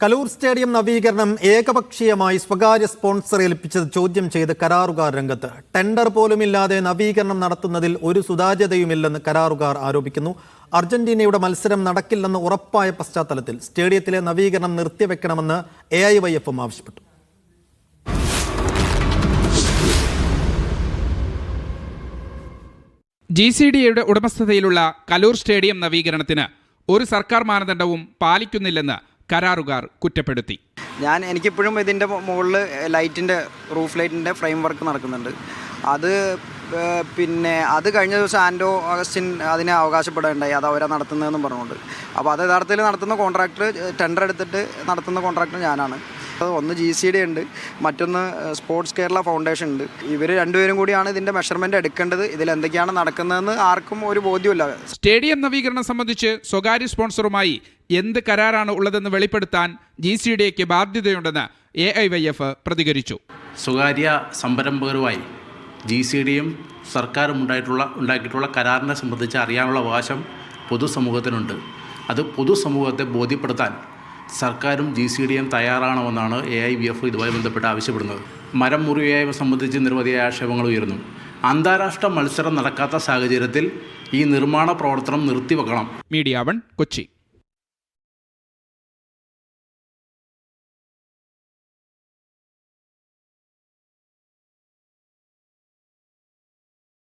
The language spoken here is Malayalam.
കലൂർ സ്റ്റേഡിയം നവീകരണം ഏകപക്ഷീയമായി സ്വകാര്യ സ്പോൺസർ ഏൽപ്പിച്ചത് ചോദ്യം ചെയ്ത് കരാറുകാർ രംഗത്ത്. ടെൻഡർ പോലുമില്ലാതെ നവീകരണം നടത്തുന്നതിൽ ഒരു സുതാര്യതയുമില്ലെന്ന് കരാറുകാർ ആരോപിക്കുന്നു. അർജന്റീനയുടെ മത്സരം നടക്കില്ലെന്ന് ഉറപ്പായ പശ്ചാത്തലത്തിൽ സ്റ്റേഡിയത്തിലെ നവീകരണം നിർത്തിവെക്കണമെന്ന് എ ഐ വൈ എഫും ആവശ്യപ്പെട്ടു. ജി സി ഡി എയുടെ ഉടമസ്ഥതയിലുള്ള കലൂർ സ്റ്റേഡിയം നവീകരണത്തിന് ഒരു സർക്കാർ മാനദണ്ഡവും പാലിക്കുന്നില്ലെന്ന് കരാറുകാർ കുറ്റപ്പെടുത്തി. ഞാൻ എനിക്കിപ്പോഴും ഇതിന്റെ മുകളിൽ ലൈറ്റിന്റെ റൂഫ് ലൈറ്റിന്റെ ഫ്രെയിം വർക്ക് നടക്കുന്നുണ്ട്. അത് പിന്നെ അത് കഴിഞ്ഞ ദിവസം ആൻഡോ അഗസ്റ്റിൻ അതിനെ അവകാശപ്പെടേണ്ടായി. അത് അവരാ നടത്തുന്നതെന്നും പറഞ്ഞുകൊണ്ട്. അപ്പോൾ അത് യഥാർത്ഥത്തിൽ നടത്തുന്ന കോൺട്രാക്ടർ ടെൻഡർ എടുത്തിട്ട് നടത്തുന്ന കോൺട്രാക്ടർ ഞാനാണ്. അത് ഒന്ന് ജി സി ഡി ഉണ്ട്. മറ്റൊന്ന് സ്പോർട്സ് കേരള ഫൗണ്ടേഷൻ ഉണ്ട്. ഇവർ രണ്ടുപേരും കൂടിയാണ് ഇതിന്റെ മെഷർമെന്റ് എടുക്കേണ്ടത്. ഇതിൽ എന്തൊക്കെയാണ് നടക്കുന്നതെന്ന് ആർക്കും ഒരു ബോധ്യമില്ല സ്റ്റേഡിയം നവീകരണം സംബന്ധിച്ച് സ്വകാര്യ സ്പോൺസറുമായി എന്ത് കരാറാണ് ഉള്ളതെന്ന് വെളിപ്പെടുത്താൻ ജി സി ഡിക്ക് ബാധ്യതയുണ്ടെന്ന് എ ഐ വൈ എഫ് പ്രതികരിച്ചു. സ്വകാര്യ സംരംഭകരുമായി ജി സി ഡിയും സർക്കാരും ഉണ്ടായിട്ടുള്ള ഉണ്ടാക്കിയിട്ടുള്ള കരാറിനെ സംബന്ധിച്ച് അറിയാനുള്ള അവകാശം പൊതുസമൂഹത്തിനുണ്ട്. അത് പൊതുസമൂഹത്തെ ബോധ്യപ്പെടുത്താൻ സർക്കാരും ജി സി ഡി എം തയ്യാറാണമെന്നാണ് എ ഐ വി എഫ് ഇതുമായി ബന്ധപ്പെട്ട് ആവശ്യപ്പെടുന്നത്. മരം മുറിയായ്മ സംബന്ധിച്ച് നിരവധി ആക്ഷേപങ്ങൾ ഉയർന്നു അന്താരാഷ്ട്ര മത്സരം നടക്കാത്ത സാഹചര്യത്തിൽ ഈ നിർമ്മാണ പ്രവർത്തനം നിർത്തിവെക്കണം. Media one Kochi.